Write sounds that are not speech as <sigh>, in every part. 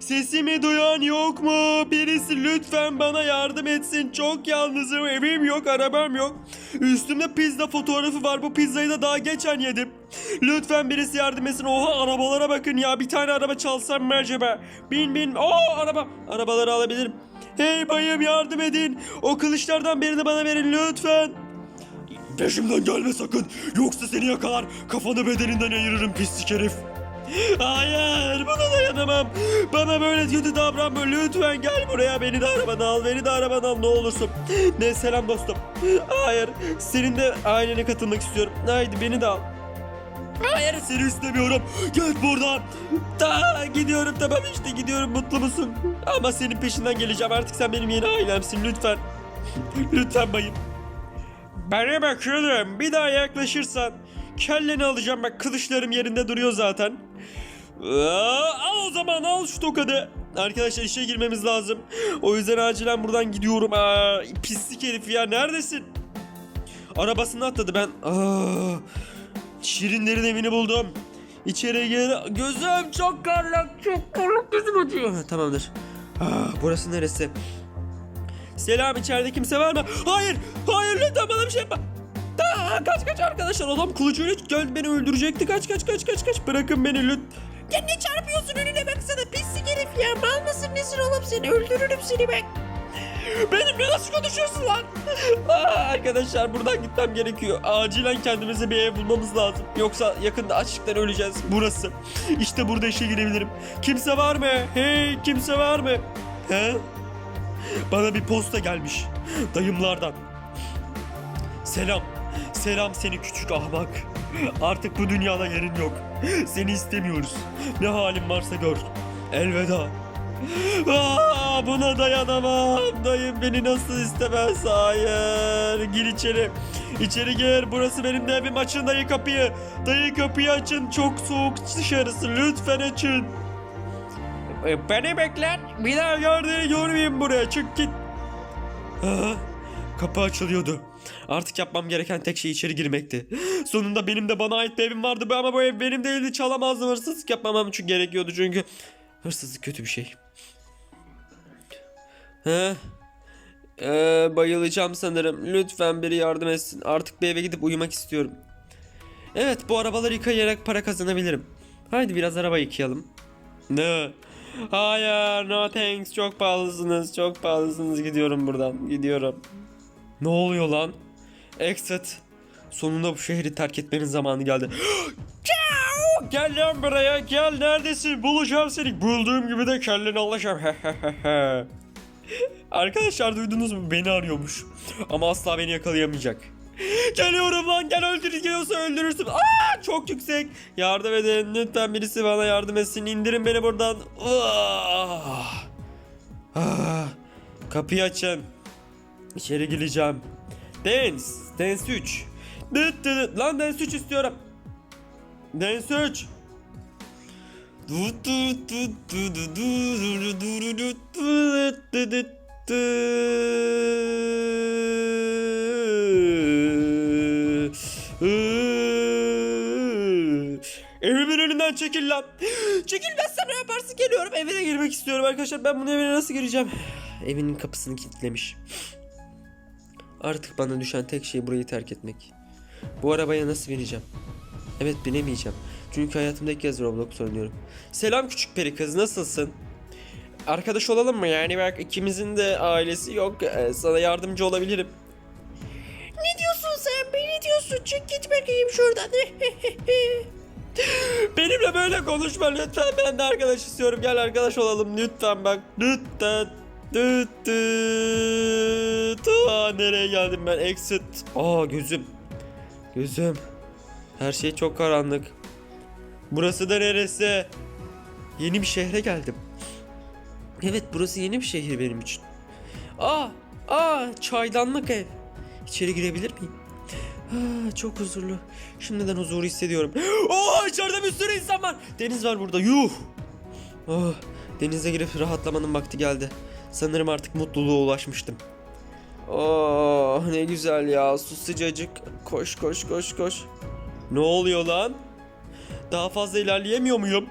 Sesimi duyan yok mu? Birisi lütfen bana yardım etsin. Çok yalnızım. Evim yok, arabam yok. Üstümde pizza fotoğrafı var. Bu pizzayı da daha geçen yedim. Lütfen birisi yardım etsin. Oha arabalara bakın ya. Bir tane araba çalsam mı acaba? Bin bin. Oo araba. Arabaları alabilirim. Hey bayım yardım edin. O kılıçlardan birini bana verin lütfen. Peşimden gelme sakın. Yoksa seni yakalar. Kafanı bedeninden ayırırım pislik herif. Hayır buna dayanamam. Bana böyle kötü davranma lütfen gel buraya beni de arabana al beni de arabana al ne olursun. Ne selam dostum. Hayır senin de ailene katılmak istiyorum. Haydi beni de al. Hayır seni istemiyorum. Gel buradan. Da gidiyorum tamam işte gidiyorum mutlu musun? Ama senin peşinden geleceğim artık sen benim yeni ailemsin lütfen. lütfen bayım. Bana bakıyorum. Bir daha yaklaşırsan kelleni alacağım. Bak kılıçlarım yerinde duruyor zaten. Al o zaman al şu tokadı. Arkadaşlar işe girmemiz lazım. O yüzden acilen buradan gidiyorum. Aa, pislik herif ya neredesin? Arabasını atladı ben. Aa, Şirinlerin evini buldum. İçeri gir. Gözüm çok karlak, çok karlak gözüm acıyor. Tamamdır. Aa, burası neresi? Selam içeride kimse var mı? Hayır, hayır lütfen bana bir şey yapma. Aa, kaç kaç arkadaşlar adam kılıcıyla geldi beni öldürecekti. Kaç kaç kaç kaç kaç bırakın beni lütfen. Ya ne çarpıyorsun önüne baksana pislik herif ya. Mal mısın nesin oğlum seni öldürürüm seni ben. Benimle nasıl konuşuyorsun lan? Aa, arkadaşlar buradan gitmem gerekiyor. Acilen kendimize bir ev bulmamız lazım. Yoksa yakında açlıktan öleceğiz. Burası. İşte burada işe girebilirim. Kimse var mı? Hey kimse var mı? He? Bana bir posta gelmiş. Dayımlardan. Selam. Selam seni küçük ahmak. Artık bu dünyada yerin yok. Seni istemiyoruz. Ne halin varsa gör. Elveda. Aa, buna dayanamam. Dayım beni nasıl istemez? Hayır. Gir içeri. İçeri gir. Burası benim de evim. Açın dayı kapıyı. Dayı kapıyı açın. Çok soğuk dışarısı. Lütfen açın. E, Beni beklen. Bir daha gördüğünü görmeyeyim buraya. Çık git. Aa, kapı açılıyordu. Artık yapmam gereken tek şey içeri girmekti. <gasps> Sonunda benim de bana ait bir evim vardı ama bu ev benim değildi. Çalamazdım. Hırsızlık yapmamam için gerekiyordu çünkü. Hırsızlık kötü bir şey. He? Ee, bayılacağım sanırım. Lütfen biri yardım etsin. Artık bir eve gidip uyumak istiyorum. Evet bu arabaları yıkayarak para kazanabilirim. Haydi biraz araba yıkayalım. Ne? Hayır no thanks çok pahalısınız çok pahalısınız gidiyorum buradan gidiyorum. Ne oluyor lan? Exit. Sonunda bu şehri terk etmenin zamanı geldi. <gasps> Gel lan buraya gel neredesin bulacağım seni. Bulduğum gibi de kelleni alacağım. <laughs> Arkadaşlar duydunuz mu? Beni arıyormuş. Ama asla beni yakalayamayacak. Geliyorum lan gel öldürüyorsa öldürürsün. Aa çok yüksek. Yardım edin lütfen birisi bana yardım etsin. İndirin beni buradan. Ah. Ah. Kapıyı açın. İçeri gireceğim. Dance. Dance 3. Dıt dıt. Lan Dance 3 istiyorum. Dance 3. Evimin önünden çekil lan. Çekilmezsen ne yaparsın geliyorum evine girmek istiyorum arkadaşlar. Ben bunu evine nasıl gireceğim? Evinin kapısını kilitlemiş. Artık bana düşen tek şey burayı terk etmek. Bu arabaya nasıl bineceğim? Evet binemeyeceğim. Çünkü hayatımda ilk kez Roblox oynuyorum. Selam küçük peri kız nasılsın? Arkadaş olalım mı yani bak ikimizin de ailesi yok. Ee, Sana yardımcı olabilirim. Ne diyorsun sen be ne diyorsun? Çık git bakayım şuradan. <laughs> Benimle böyle konuşma lütfen ben de arkadaş istiyorum. Gel arkadaş olalım lütfen bak. Lütfen. Düt. Aa, nereye geldim ben? Exit. Aa gözüm. Gözüm. Her şey çok karanlık. Burası da neresi? Yeni bir şehre geldim. Evet burası yeni bir şehir benim için. Aa, aa çaydanlık ev. İçeri girebilir miyim? Ah, çok huzurlu. Şimdiden huzuru hissediyorum. <gasps> Oo içeride bir sürü insan var. Deniz var burada. Yuh. Oh, denize girip rahatlamanın vakti geldi. Sanırım artık mutluluğa ulaşmıştım. Oh ne güzel ya. Su sıcacık. Koş koş koş koş. Ne oluyor lan? Daha fazla ilerleyemiyor muyum?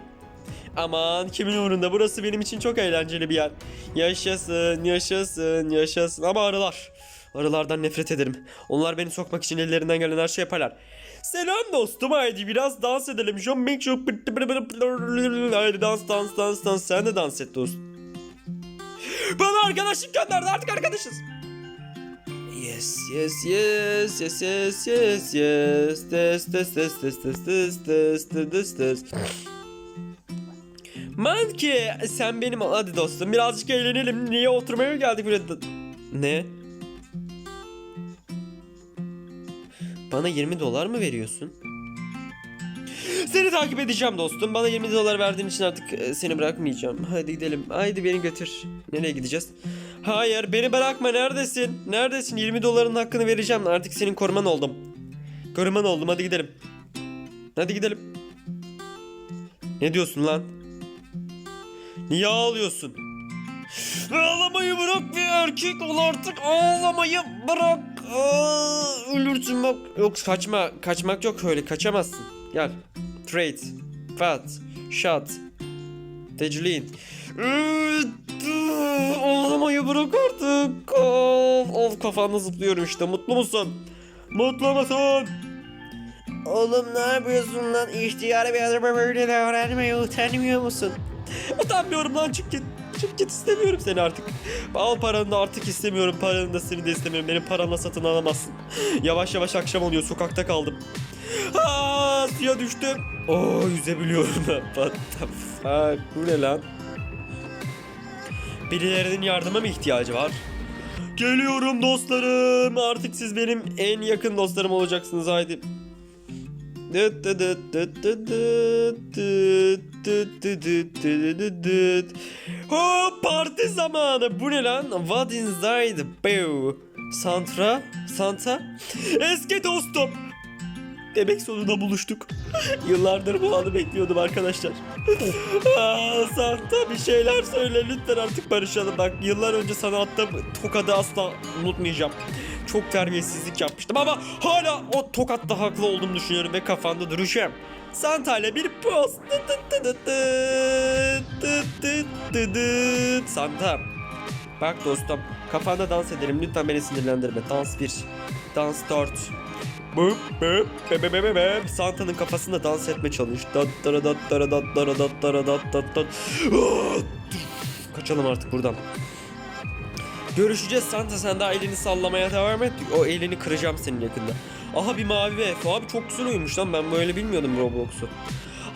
Aman kimin umurunda burası benim için çok eğlenceli bir yer. Yaşasın yaşasın yaşasın ama arılar. Arılardan nefret ederim. Onlar beni sokmak için ellerinden gelen her şey yaparlar. Selam dostum haydi biraz dans edelim. Haydi dans dans dans dans. Sen de dans et dost. Bana arkadaşlık gönderdi artık arkadaşız. Yes yes yes yes yes yes yes des des des des des des des des des Monkey sen benim hadi dostum birazcık eğlenelim niye oturmaya geldik buraya Ne? Bana 20 dolar mı veriyorsun? Seni takip edeceğim dostum. Bana 20 dolar verdiğin için artık e, seni bırakmayacağım. Hadi gidelim. Haydi beni götür. Nereye gideceğiz? Hayır beni bırakma. Neredesin? Neredesin? 20 doların hakkını vereceğim. Artık senin koruman oldum. Koruman oldum. Hadi gidelim. Hadi gidelim. Ne diyorsun lan? Niye ağlıyorsun? Ağlamayı bırak bir erkek ol artık. Ağlamayı bırak. Aa, ölürsün bak. Yok kaçma. Kaçmak yok öyle. Kaçamazsın. Gel. Trade. Fat. Shot. Teclin. Ağlamayı bırak artık. Of, of kafamda zıplıyorum işte. Mutlu musun? Mutlu musun? Oğlum ne yapıyorsun lan? İhtiyar bir adama böyle davranmaya utanmıyor musun? Utanmıyorum lan çık git. Çık git istemiyorum seni artık. Al paranı da artık istemiyorum. Paranı da seni de istemiyorum. Benim paramla satın alamazsın. Yavaş yavaş akşam oluyor. Sokakta kaldım. Aa, suya düştüm. Oo yüzebiliyorum lan. What the fuck? Bu ne lan? Birilerinin yardıma mı ihtiyacı var? Geliyorum dostlarım. Artık siz benim en yakın dostlarım olacaksınız haydi. Hop parti zamanı. Bu ne lan? What inside? Pew. Santra? Santa? Eski dostum. Demek sonunda buluştuk. <laughs> Yıllardır bu anı bekliyordum arkadaşlar. <laughs> Aa, Santa bir şeyler söyle lütfen artık barışalım. Bak yıllar önce sana attığım tokadı asla unutmayacağım. Çok terbiyesizlik yapmıştım ama hala o tokatta haklı olduğumu düşünüyorum ve kafanda duruşum. Santa ile bir post. Santa. Bak dostum kafanda dans edelim lütfen beni sinirlendirme. Dans 1. Dans 4. Bıp bıp be be be be. Santa'nın kafasında dans etme çalış. Dat dara dat dara dat dara dat dara dat dat dat. Ah! Kaçalım artık buradan. Görüşeceğiz Santa sen daha elini sallamaya devam et. O elini kıracağım senin yakında. Aha bir mavi ev. Abi çok güzel uyumuş lan ben böyle bilmiyordum Roblox'u.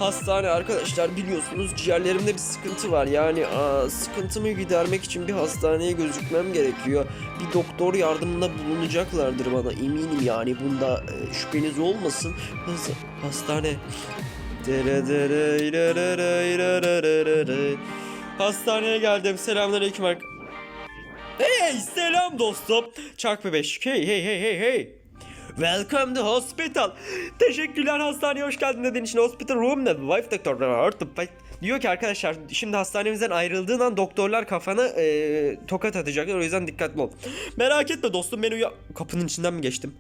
Hastane arkadaşlar biliyorsunuz ciğerlerimde bir sıkıntı var. Yani aa, sıkıntımı gidermek için bir hastaneye gözükmem gerekiyor. Bir doktor yardımında bulunacaklardır bana eminim yani bunda e, şüpheniz olmasın. Has- hastane. Hastaneye geldim. Selamünaleyküm ark. Hey selam dostum. Çak bebeş. Hey hey hey hey hey. Welcome to hospital. Teşekkürler hastaneye hoş geldin dediğin için hospital room ne? Wife doctor. Diyor ki arkadaşlar şimdi hastanemizden ayrıldığın an doktorlar kafana eee, tokat atacaklar o yüzden dikkatli ol. Merak etme dostum beni uya... Kapının içinden mi geçtim?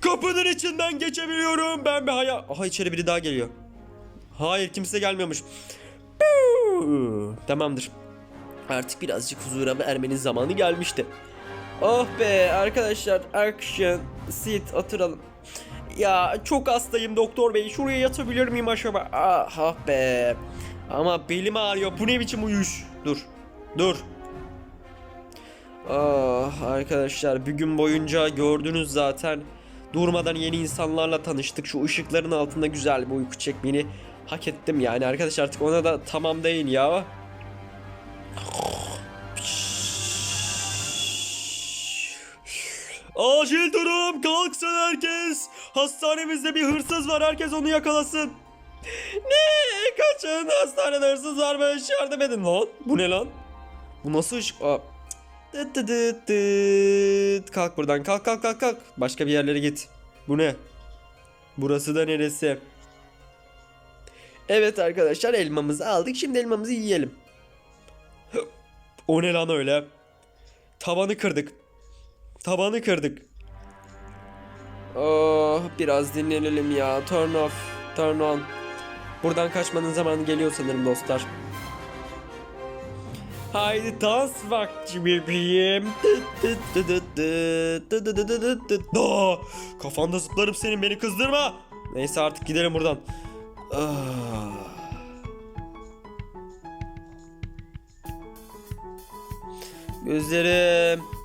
Kapının içinden geçebiliyorum ben bir haya... Aha içeri biri daha geliyor. Hayır kimse gelmiyormuş. Tamamdır. Artık birazcık huzura ermenin zamanı gelmişti. Oh be arkadaşlar action sit oturalım. Ya çok hastayım doktor bey şuraya yatabilir miyim acaba? Ah, ah be. Ama belim ağrıyor bu ne biçim uyuş? Dur dur. Ah arkadaşlar bir gün boyunca gördünüz zaten. Durmadan yeni insanlarla tanıştık. Şu ışıkların altında güzel bir uyku çekmeni hak ettim yani arkadaşlar artık ona da tamam deyin ya. Acil durum kalksın herkes. Hastanemizde bir hırsız var herkes onu yakalasın. Ne? Kaçın hastanede hırsız varmış yardım edin lan. Bu ne lan? Bu nasıl ışık? Aa. Dıt dıt dıt. Kalk buradan kalk kalk kalk kalk. Başka bir yerlere git. Bu ne? Burası da neresi? Evet arkadaşlar elmamızı aldık. Şimdi elmamızı yiyelim. O ne lan öyle? Tavanı kırdık. Tabanı kırdık. Oh biraz dinlenelim ya. Turn off. Turn on. Buradan kaçmanın zamanı geliyor sanırım dostlar. Haydi dans vakti bebeğim. Kafanda zıplarım senin beni kızdırma. Neyse artık gidelim buradan. Ah. Gözlerim.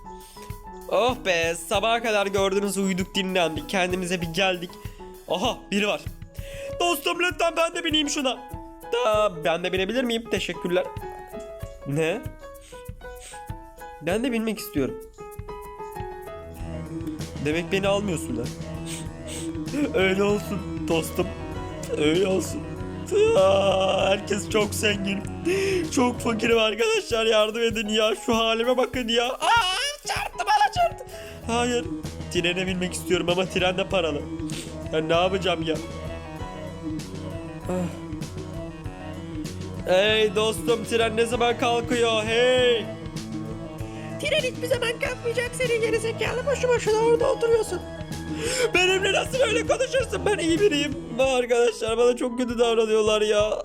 Oh be sabaha kadar gördünüz uyuduk dinlendik kendimize bir geldik. Aha biri var. Dostum lütfen ben de bineyim şuna. Da ben de binebilir miyim? Teşekkürler. Ne? Ben de binmek istiyorum. Demek beni almıyorsun ha. Öyle olsun dostum. Öyle olsun. Herkes çok zengin. Çok fakirim arkadaşlar yardım edin ya. Şu halime bakın ya. Aa, çarptı. Hayır. Trene binmek istiyorum ama tren de paralı. Ben ne yapacağım ya? Ah. Hey dostum tren ne zaman kalkıyor? Hey! Tren hiçbir zaman kalkmayacak senin geri zekalı boşu boşuna orada oturuyorsun. Benimle nasıl öyle konuşursun? Ben iyi biriyim. Arkadaşlar bana çok kötü davranıyorlar ya. <laughs>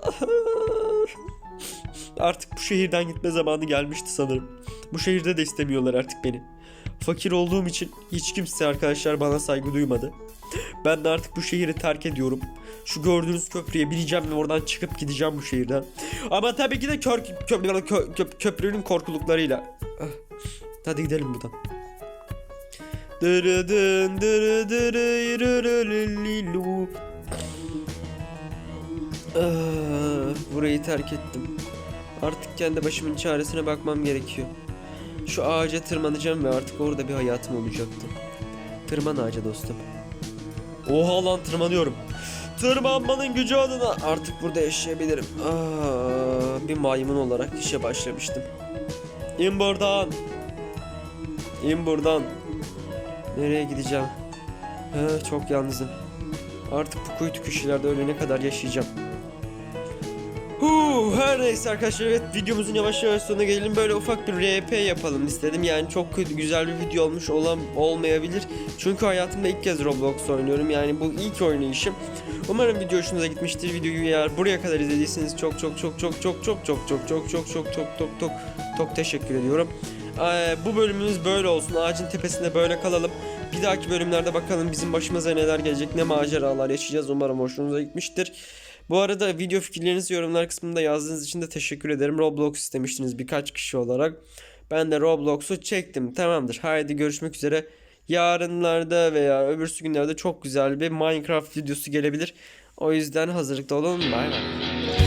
Artık bu şehirden gitme zamanı gelmişti sanırım. Bu şehirde de istemiyorlar artık beni. Fakir olduğum için hiç kimse arkadaşlar bana saygı duymadı. Ben de artık bu şehri terk ediyorum. Şu gördüğünüz köprüye bineceğim ve oradan çıkıp gideceğim bu şehirden. Ama tabii ki de kör, kö, kö- kö- köprünün korkuluklarıyla. Ah, Hadi gidelim buradan. Ah, Burayı terk ettim. Artık kendi başımın çaresine bakmam gerekiyor. Şu ağaca tırmanacağım ve artık orada bir hayatım olacaktı. Tırman ağaca dostum. Oha lan tırmanıyorum. Tırmanmanın gücü adına artık burada yaşayabilirim. Aa, bir maymun olarak işe başlamıştım. İn buradan. İn buradan. Nereye gideceğim? He, çok yalnızım. Artık bu kuytu köşelerde ölene kadar yaşayacağım. Huu, her neyse arkadaşlar evet videomuzun yavaş yavaş sonuna gelelim. Böyle ufak bir RP yapalım istedim. Yani çok güzel bir video olmuş olam olmayabilir. Çünkü hayatımda ilk kez Roblox oynuyorum. Yani bu ilk oynayışım. Umarım video hoşunuza gitmiştir. Videoyu eğer buraya kadar izlediyseniz çok çok çok çok çok çok çok çok çok çok çok çok çok çok çok teşekkür ediyorum. Ee, bu bölümümüz böyle olsun. Ağacın tepesinde böyle kalalım. Bir dahaki bölümlerde bakalım bizim başımıza neler gelecek, ne maceralar yaşayacağız. Umarım hoşunuza gitmiştir. Bu arada video fikirlerinizi yorumlar kısmında yazdığınız için de teşekkür ederim. Roblox istemiştiniz birkaç kişi olarak. Ben de Roblox'u çektim. Tamamdır. Haydi görüşmek üzere. Yarınlarda veya öbürsü günlerde çok güzel bir Minecraft videosu gelebilir. O yüzden hazırlıklı olun. Bay bay.